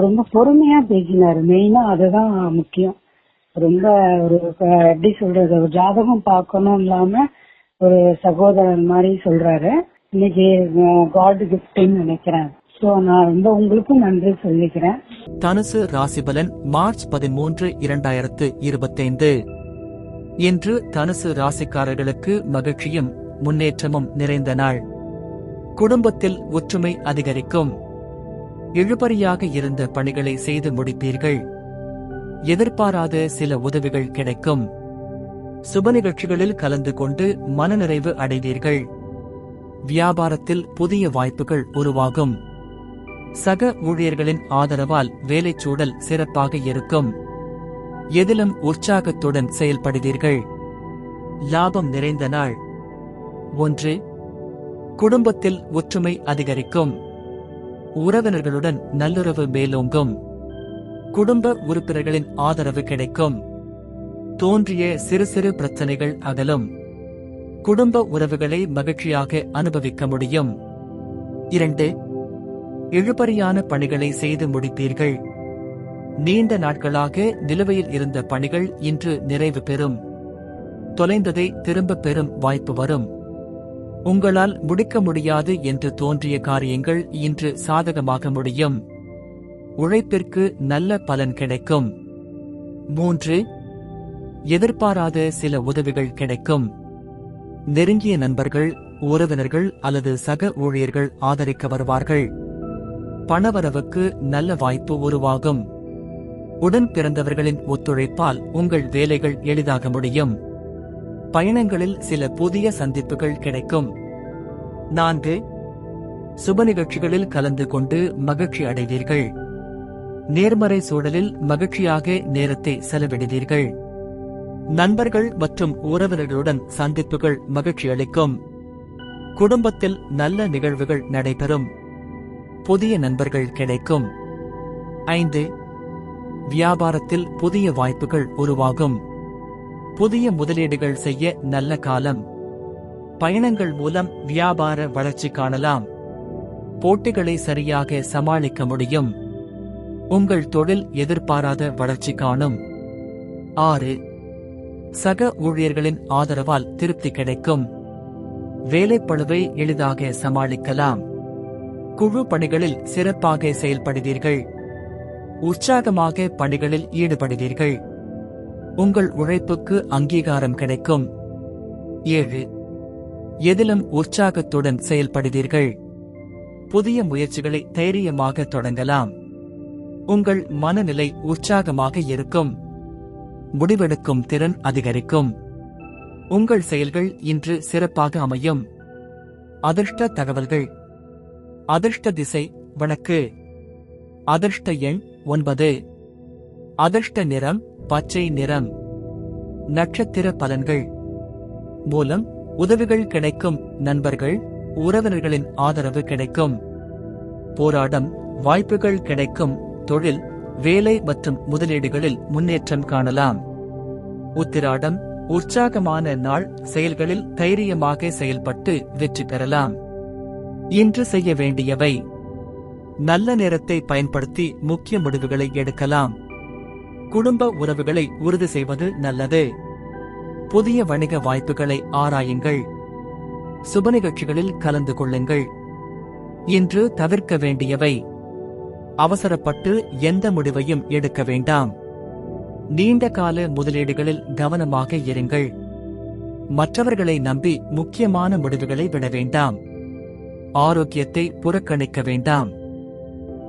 ரொம்ப பொறுமையா பேசினாரு. மெயினா அதுதான் முக்கியம். ரொம்ப ஒரு எப்படி சொல்றது ஒரு ஜாதகம் பார்க்கணும் இல்லாம ஒரு சகோதரன் மாதிரி சொல்றாரு. இன்னைக்கு காட் கிஃப்ட்னு நினைக்கிறேன். சோ நான் ரொம்ப உங்களுக்கும் நன்றி சொல்லிக்கிறேன். தனுசு ராசிபலன் மார்ச் பதிமூன்று இரண்டாயிரத்து இருபத்தைந்து. இன்று தனுசு ராசிக்காரர்களுக்கு மகிழ்ச்சியும் முன்னேற்றமும் நிறைந்த நாள். குடும்பத்தில் ஒற்றுமை அதிகரிக்கும். இழுபறியாக இருந்த பணிகளை செய்து முடிப்பீர்கள். எதிர்பாராத சில உதவிகள் கிடைக்கும். சுப நிகழ்ச்சிகளில் கலந்து கொண்டு மனநிறைவு அடைவீர்கள். வியாபாரத்தில் புதிய வாய்ப்புகள் உருவாகும். சக ஊழியர்களின் ஆதரவால் வேலைச்சூழல் சிறப்பாக இருக்கும். எதிலும் உற்சாகத்துடன் செயல்படுவீர்கள். லாபம் நிறைந்த நாள். ஒன்று. குடும்பத்தில் ஒற்றுமை அதிகரிக்கும். உறவினர்களுடன் நல்லுறவு மேலோங்கும். குடும்ப உறுப்பினர்களின் ஆதரவு கிடைக்கும். தோன்றிய சிறு சிறு பிரச்சனைகள் அகலும். குடும்ப உறவுகளை மகிழ்ச்சியாக அனுபவிக்க முடியும். இரண்டு இழுபறியான பணிகளை செய்து முடிப்பீர்கள் நீண்ட நாட்களாக நிலுவையில் இருந்த பணிகள் இன்று நிறைவு பெறும். தொலைந்ததை திரும்பப் பெறும் வாய்ப்பு வரும். உங்களால் முடிக்க முடியாது என்று தோன்றிய காரியங்கள் இன்று சாதகமாக முடியும். உழைப்பிற்கு நல்ல பலன் கிடைக்கும். மூன்று எதிர்பாராத சில உதவிகள் கிடைக்கும். நெருங்கிய நண்பர்கள் உறவினர்கள் அல்லது சக ஊழியர்கள் ஆதரிக்க வருவார்கள். பணவரவுக்கு நல்ல வாய்ப்பு உருவாகும். உடன் பிறந்தவர்களின் ஒத்துழைப்பால் உங்கள் வேலைகள் எளிதாக முடியும். பயணங்களில் சில புதிய சந்திப்புகள் கிடைக்கும். நான்கு சுப நிகழ்ச்சிகளில் கலந்து கொண்டு மகிழ்ச்சி அடைவீர்கள். நேர்மறை சூழலில் மகிழ்ச்சியாக நேரத்தை செலவிடுவீர்கள். நண்பர்கள் மற்றும் உறவினர்களுடன் சந்திப்புகள் மகிழ்ச்சி அளிக்கும். குடும்பத்தில் நல்ல நிகழ்வுகள் நடைபெறும். புதிய நண்பர்கள் கிடைக்கும். ஐந்து வியாபாரத்தில் புதிய வாய்ப்புகள் உருவாகும். புதிய முதலீடுகள் செய்ய நல்ல காலம். பயணங்கள் மூலம் வியாபார வளர்ச்சி காணலாம். போட்டிகளை சரியாக சமாளிக்க முடியும். உங்கள் தொழில் எதிர்பாராத வளர்ச்சி காணும். ஆறு. சக ஊழியர்களின் ஆதரவால் திருப்தி கிடைக்கும். வேலைப்பளுவை எளிதாக சமாளிக்கலாம். குழு பணிகளில் சிறப்பாக செயல்படுவீர்கள். உற்சாகமாக பணிகளில் ஈடுபடுவீர்கள். உங்கள் உழைப்புக்கு அங்கீகாரம் கிடைக்கும். ஏழு. எதிலும் உற்சாகத்துடன் செயல்படுவீர்கள். புதிய முயற்சிகளை தைரியமாக தொடங்கலாம். உங்கள் மனநிலை உற்சாகமாக இருக்கும். முடிவெடுக்கும் திறன் அதிகரிக்கும். உங்கள் செயல்கள் இன்று சிறப்பாக அமையும். அதிர்ஷ்ட தகவல்கள். அதிர்ஷ்ட திசை வழக்கு. அதிர்ஷ்ட எண் ஒன்பது. அதிர்ஷ்ட நிறம் பச்சை நிறம். நட்சத்திர பலன்கள். மூலம் உதவிகள் கிடைக்கும் நண்பர்கள் உறவினர்களின் ஆதரவு கிடைக்கும். போராடம் வாய்ப்புகள் கிடைக்கும். தொழில் வேலை மற்றும் முதலீடுகளில் முன்னேற்றம் காணலாம். உத்திராடம் உற்சாகமான நாள் செயல்களில் தைரியமாக செயல்பட்டு வெற்றி பெறலாம். இன்று செய்ய வேண்டியவை. நல்ல நேரத்தை பயன்படுத்தி முக்கிய முடிவுகளை எடுக்கலாம். குடும்ப உறவுகளை உறுதி செய்வது நல்லது. புதிய வணிக வாய்ப்புகளை ஆராயுங்கள். சுப நிகழ்ச்சிகளில் கலந்து கொள்ளுங்கள். இன்று தவிர்க்க வேண்டியவை. அவசரப்பட்டு எந்த முடிவையும் எடுக்க வேண்டாம். நீண்ட கால முதலீடுகளில் கவனமாக இருங்கள். மற்றவர்களை நம்பி முக்கியமான முடிவுகளை விட வேண்டாம். ஆரோக்கியத்தை புறக்கணிக்க வேண்டாம்.